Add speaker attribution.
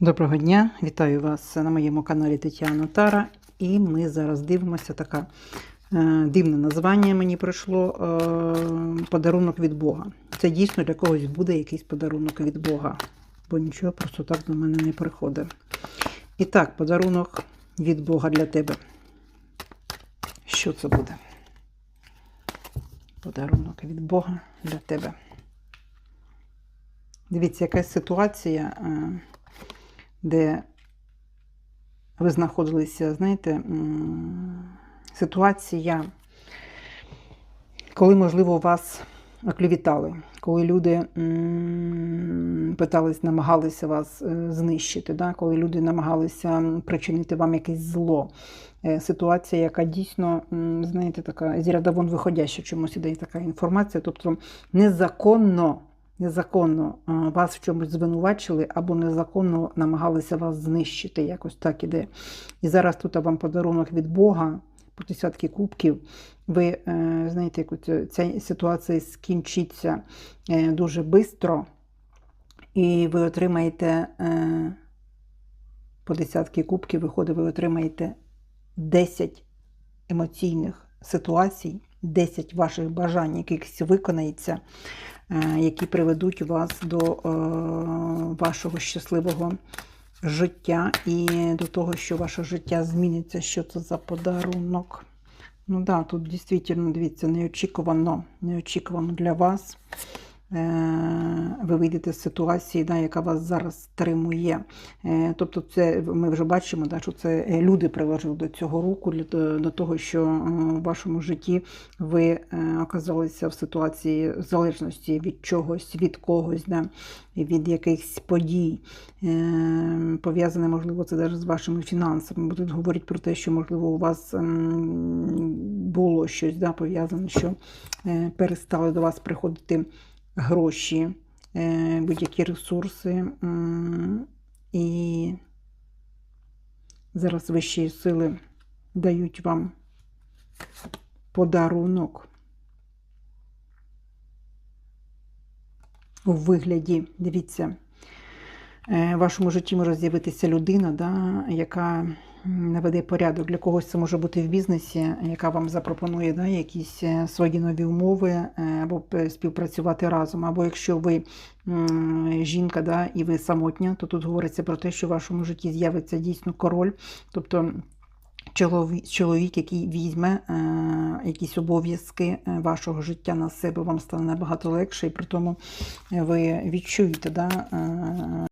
Speaker 1: Доброго дня, вітаю вас на моєму каналі Тетяна Тара. І ми зараз дивимося таке е, дивне названня мені прийшло е, подарунок від Бога. Це дійсно для когось буде якийсь подарунок від Бога, бо нічого просто так до мене не приходить. І так, подарунок від Бога для тебе. Що це буде? Подарунок від Бога для тебе. Дивіться, якась ситуація. Де ви знаходилися, знаєте, ситуація, коли, можливо, вас оклівітали, коли люди питались, намагалися вас е, знищити, да? коли люди намагалися причинити вам якесь зло. Е, Ситуація, яка дійсно, знаєте, така з ряда вон виходяща, чомусь іде така інформація, тобто незаконно незаконно вас в чомусь звинувачили або незаконно намагалися вас знищити, якось так іде. І зараз тут вам подарунок від Бога по десятки кубків. Ви е, знаєте, ця ситуація скінчиться е, дуже швидко, і ви отримаєте е, по десятки кубків, виходить, ви отримаєте 10 емоційних ситуацій, 10 ваших бажань, якихось виконається, які приведуть вас до е, вашого щасливого життя і до того, що ваше життя зміниться. Що це за подарунок? Ну да, тут дійсно, дивіться, неочікувано, неочікувано для вас. Е, Ви вийдете з ситуації, да, яка вас зараз стримує. Е, Тобто, це ми вже бачимо, да, що це люди приложили до цього руку, до того, що е, в вашому житті ви оказалися в ситуації залежності від чогось, від когось, да, від якихось подій. Пов'язане, можливо, це навіть з вашими фінансами. Бо тут говорять про те, що, можливо, у вас було щось да, пов'язане, що перестали до вас приходити гроші, е, будь-які ресурси. І зараз вищі сили дають вам подарунок у вигляді, дивіться, в вашому житті може з'явитися людина, да, яка наведе порядок. Для когось це може бути в бізнесі, яка вам запропонує да, якісь е, свої нові умови е, або співпрацювати разом. Або якщо ви жінка да, і ви самотня, то тут говориться про те, що в вашому житті з'явиться дійсно король. Тобто чоловік, який візьме е, якісь обов'язки е, вашого життя на себе, вам стане набагато легше, і при тому е, ви відчуєте да, е,